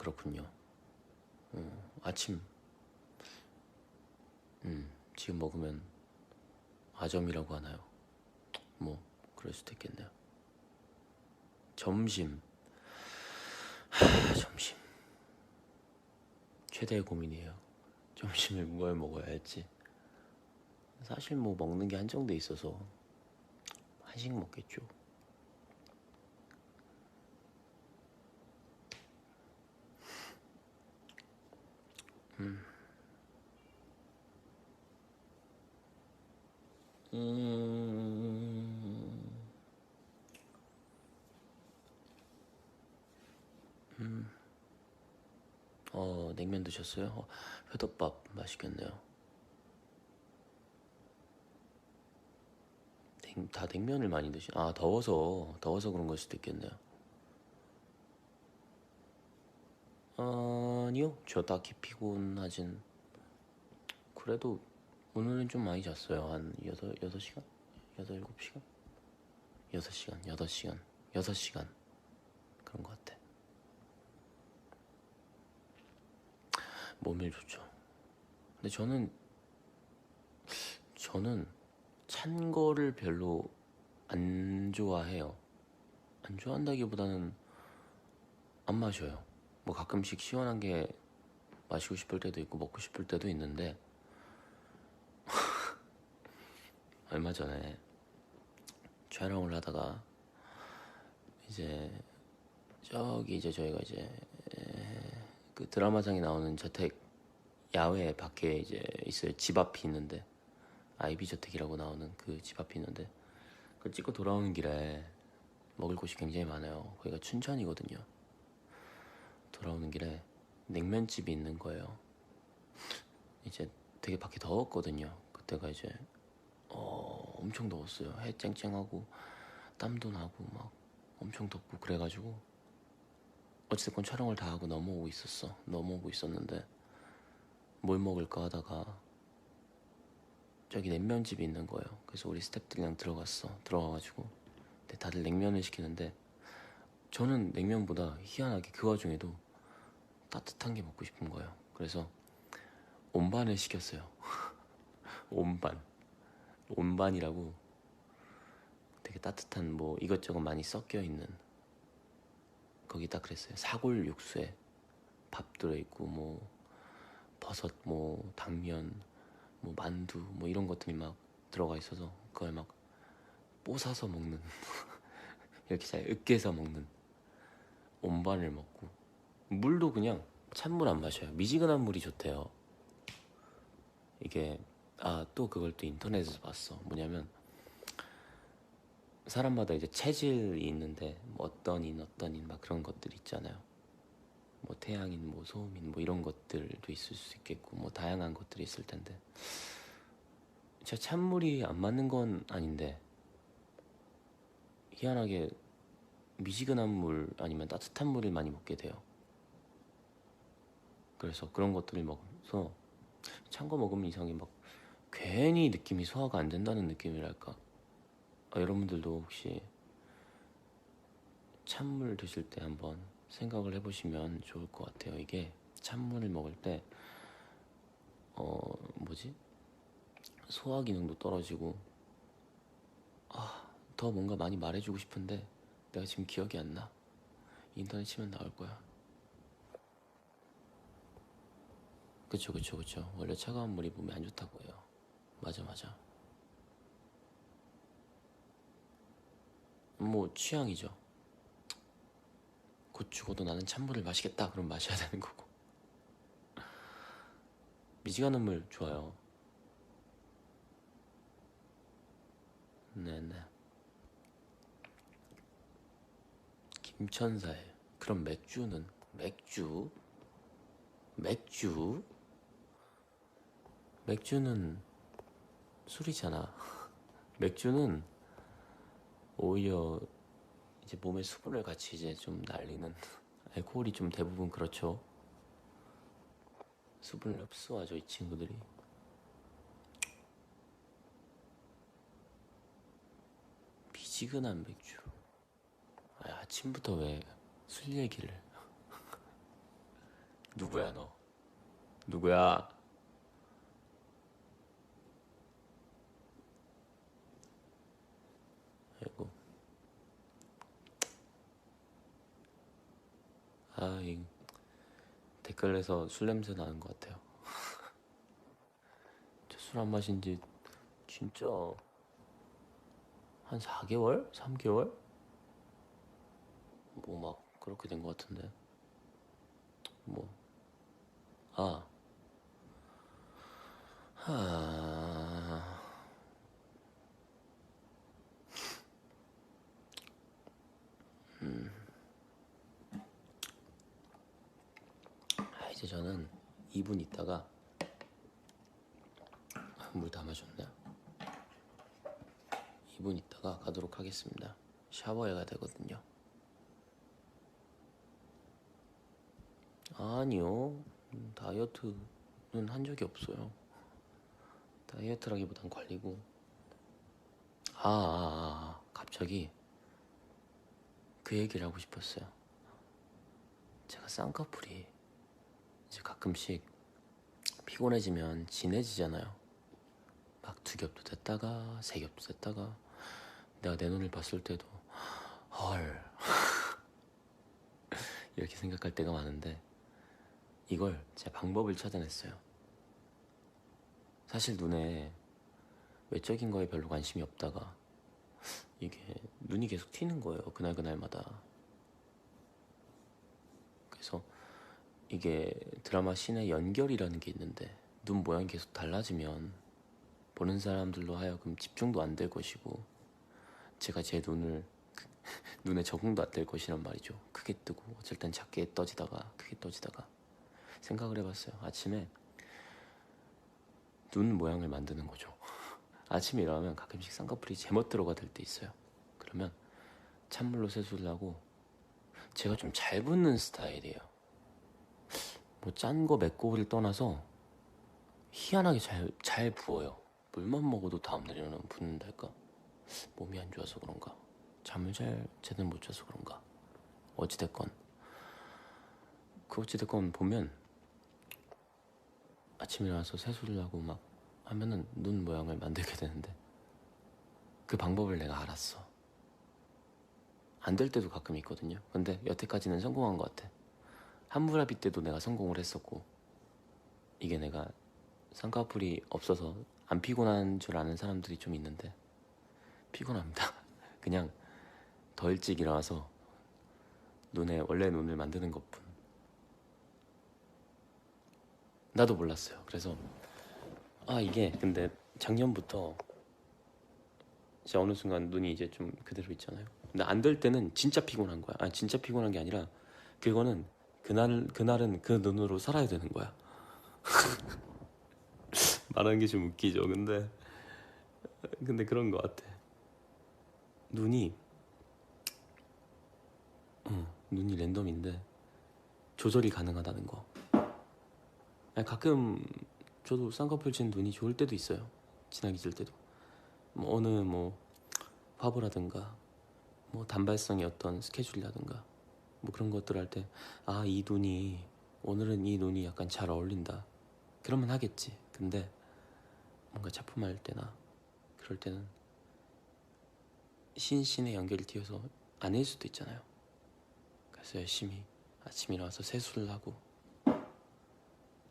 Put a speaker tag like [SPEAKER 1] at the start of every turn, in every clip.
[SPEAKER 1] 그렇군요. 어, 아침, 음, 지금 먹으면 아점이라고 하나요? 뭐, 그럴 수도 있겠네요. 점심, 하, 점심. 최대의 고민이에요. 점심을 뭘 먹어야 할지. 사실 뭐 먹는 게 한정돼 있어서 한식 먹겠죠. 음. 음. 어, 냉면 드셨어요? 어, 회덮밥 맛있겠네요. 냉, 다 냉면을 많이 드시. 아, 더워서 더워서 그런 걸 수도 있겠네요. 아니요, 저 딱히 피곤하진. 그래도 오늘은 좀 많이 잤어요. 한 여덟 여섯 시간, 여덟 일곱 시간, 여섯 시간, 여덟 시간, 여섯 시간 그런 것 같아. 몸에 좋죠. 근데 저는 저는 찬 거를 별로 안 좋아해요. 안 좋아한다기보다는 안 마셔요. 뭐 가끔씩 시원한 게 마시고 싶을 때도 있고 먹고 싶을 때도 있는데 얼마 전에 촬영을 하다가 이제 저기 이제 저희가 이제 에, 그 드라마상에 나오는 저택 야외 밖에 이제 있어요 집 앞이 있는데 아이비 저택이라고 나오는 그 집 앞이 있는데 그 찍고 돌아오는 길에 먹을 곳이 굉장히 많아요. 거기가 춘천이거든요. 돌아오는 길에 냉면집이 있는 거예요. 이제 되게 밖에 더웠거든요. 그때가 이제 어, 엄청 더웠어요. 해 쨍쨍하고 땀도 나고 막 엄청 덥고 그래가지고 어찌됐건 촬영을 다 하고 넘어오고 있었어. 넘어오고 있었는데 뭘 먹을까 하다가 저기 냉면집이 있는 거예요. 그래서 우리 스태프들이랑 들어갔어. 들어가가지고 근데 다들 냉면을 시키는데 저는 냉면보다 희한하게 그 와중에도 따뜻한 게 먹고 싶은 거예요. 그래서 온반을 시켰어요. 온반. 온반이라고 되게 따뜻한 뭐 이것저것 많이 섞여 있는 거기 딱 그랬어요. 사골 육수에 밥 들어있고 뭐 버섯 뭐 당면 뭐 만두 뭐 이런 것들이 막 들어가 있어서 그걸 막 뽀사서 먹는 이렇게 잘 으깨서 먹는 온반을 먹고 물도 그냥 찬물 안 마셔요. 미지근한 물이 좋대요. 이게 아 또 그걸 또 인터넷에서 봤어. 뭐냐면 사람마다 이제 체질이 있는데 뭐 어떤 인 어떤 인 막 그런 것들 있잖아요. 뭐 태양인 뭐 소음인 뭐 이런 것들도 있을 수 있겠고 뭐 다양한 것들이 있을 텐데 제 찬물이 안 맞는 건 아닌데 희한하게 미지근한 물 아니면 따뜻한 물을 많이 먹게 돼요. 그래서 그런 것들을 먹어서 찬 거 먹으면 이상하게 막 괜히 느낌이 소화가 안 된다는 느낌이랄까. 아, 여러분들도 혹시 찬물 드실 때 한번 생각을 해보시면 좋을 것 같아요. 이게 찬물을 먹을 때, 어, 뭐지? 소화 기능도 떨어지고, 아, 더 뭔가 많이 말해주고 싶은데, 내가 지금 기억이 안 나. 인터넷 치면 나올 거야. 그쵸, 그쵸, 그쵸. 원래 차가운 물이 몸에 안 좋다고 해요. 맞아, 맞아. 뭐, 취향이죠. 곧 죽어도 나는 찬물을 마시겠다. 그럼 마셔야 되는 거고. 미지근한 물 좋아요. 네네. 김천사예요. 그럼 맥주는 맥주? 맥주? 맥주는 술이잖아. 맥주는 오히려 이제 몸에 수분을 같이 이제 좀 날리는 알코올이 좀 대부분 그렇죠. 수분을 흡수하죠 이 친구들이. 미지근한 맥주. 아, 아침부터 왜 술 얘기를? 누구야 너? 누구야? 아이고. 아, 이 댓글에서 술 냄새 나는 것 같아요. 저 술 안 마신 지 진짜 한 4개월? 3개월? 뭐 막 그렇게 된 것 같은데. 뭐. 아. 하. 아, 이제 저는 2분 있다가 물다 마셨네. 2분 있다가 가도록 하겠습니다. 샤워해야 되거든요. 아니요. 음, 다이어트는 한 적이 없어요. 다이어트라기보단 관리고. 아, 아, 아, 갑자기 그 얘기를 하고 싶었어요. 제가 쌍꺼풀이 이제 가끔씩 피곤해지면 진해지잖아요. 막 두 겹도 됐다가 세 겹도 됐다가 내가 내 눈을 봤을 때도 헐 이렇게 생각할 때가 많은데 이걸 제 방법을 찾아냈어요. 사실 눈에 외적인 거에 별로 관심이 없다가 이게 눈이 계속 튀는 거예요. 그날 그날마다. 그래서 이게 드라마 씬의 연결이라는 게 있는데 눈 모양이 계속 달라지면 보는 사람들로 하여금 집중도 안 될 것이고 제가 제 눈을 그- 눈에 적응도 안 될 것이란 말이죠. 크게 뜨고 땐 작게 떠지다가 크게 떠지다가 생각을 해봤어요. 아침에 눈 모양을 만드는 거죠. 아침에 일어나면 가끔씩 쌍꺼풀이 제멋대로가 될 때 있어요. 그러면 찬물로 세수를 하고 제가 좀잘 붓는 스타일이에요. 뭐 짠 거 맵고를 떠나서 희한하게 잘, 잘 부어요. 물만 먹어도 다음날 일어나면 붓는달까? 몸이 안 좋아서 그런가? 잠을 잘 제대로 못 자서 그런가? 어찌됐건 그 어찌됐건 보면 아침에 일어나서 세수를 하고 막 하면은 눈 모양을 만들게 되는데 그 방법을 내가 알았어. 안 될 때도 가끔 있거든요. 근데 여태까지는 성공한 것 같아. 한무라비 때도 내가 성공을 했었고 이게 내가 쌍꺼풀이 없어서 안 피곤한 줄 아는 사람들이 좀 있는데 피곤합니다. 그냥 더 일찍 일어나서 눈에 원래 눈을 만드는 것뿐. 나도 몰랐어요. 그래서 아 이게 근데 작년부터 이제 어느 순간 눈이 이제 좀 그대로 있잖아요. 근데 안 될 때는 진짜 피곤한 거야. 아니 진짜 피곤한 게 아니라 그거는 그날 그날은 그 눈으로 살아야 되는 거야. 말하는 게 좀 웃기죠. 근데 근데 그런 것 같아. 눈이 어, 눈이 랜덤인데 조절이 가능하다는 거. 가끔 저도 쌍꺼풀 친 눈이 좋을 때도 있어요. 진하게 질 때도. 뭐 어느 뭐 화보라든가 뭐 단발성의 어떤 스케줄이라든가 뭐 그런 것들 할 때 아 이 눈이 오늘은 이 눈이 약간 잘 어울린다. 그러면 하겠지. 근데 뭔가 작품할 때나 그럴 때는 신신의 연결이 튀어서 아닐 수도 있잖아요. 그래서 열심히 아침 일어나서 세수를 하고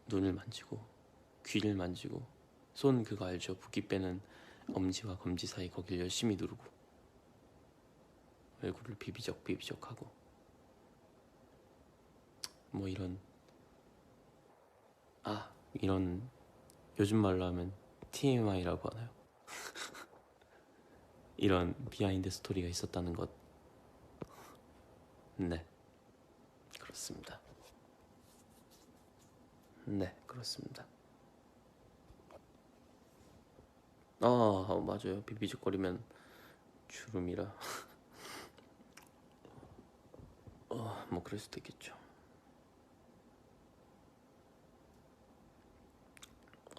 [SPEAKER 1] 눈을 만지고 귀를 만지고 손 그거 알죠? 붓기 빼는 엄지와 검지 사이 거기를 열심히 누르고 얼굴을 비비적 비비적 하고 뭐 이런 아 이런 요즘 말로 하면 TMI라고 하나요? 이런 비하인드 스토리가 있었다는 것. 네, 그렇습니다. 네, 그렇습니다. 아, 맞아요. 비비적거리면 주름이라. 어, 뭐 그럴 수도 있겠죠.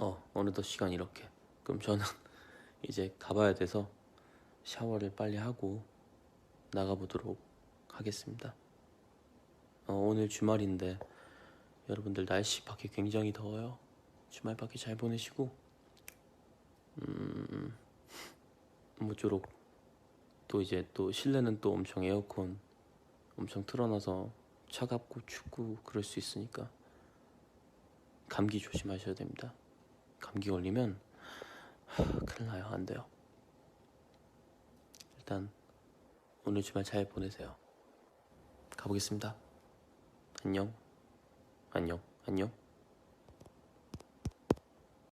[SPEAKER 1] 어, 어느덧 시간 이렇게. 그럼 저는 이제 가봐야 돼서 샤워를 빨리 하고 나가보도록 하겠습니다. 어, 오늘 주말인데 여러분들 날씨 밖에 굉장히 더워요. 주말 밖에 잘 보내시고 음 모쪼록 또 이제 또 실내는 또 엄청 에어컨 엄청 틀어놔서 차갑고 춥고 그럴 수 있으니까 감기 조심하셔야 됩니다. 감기 걸리면 하, 큰일 나요. 안 돼요. 일단 오늘 주말 잘 보내세요. 가보겠습니다. 안녕. 안녕. 안녕.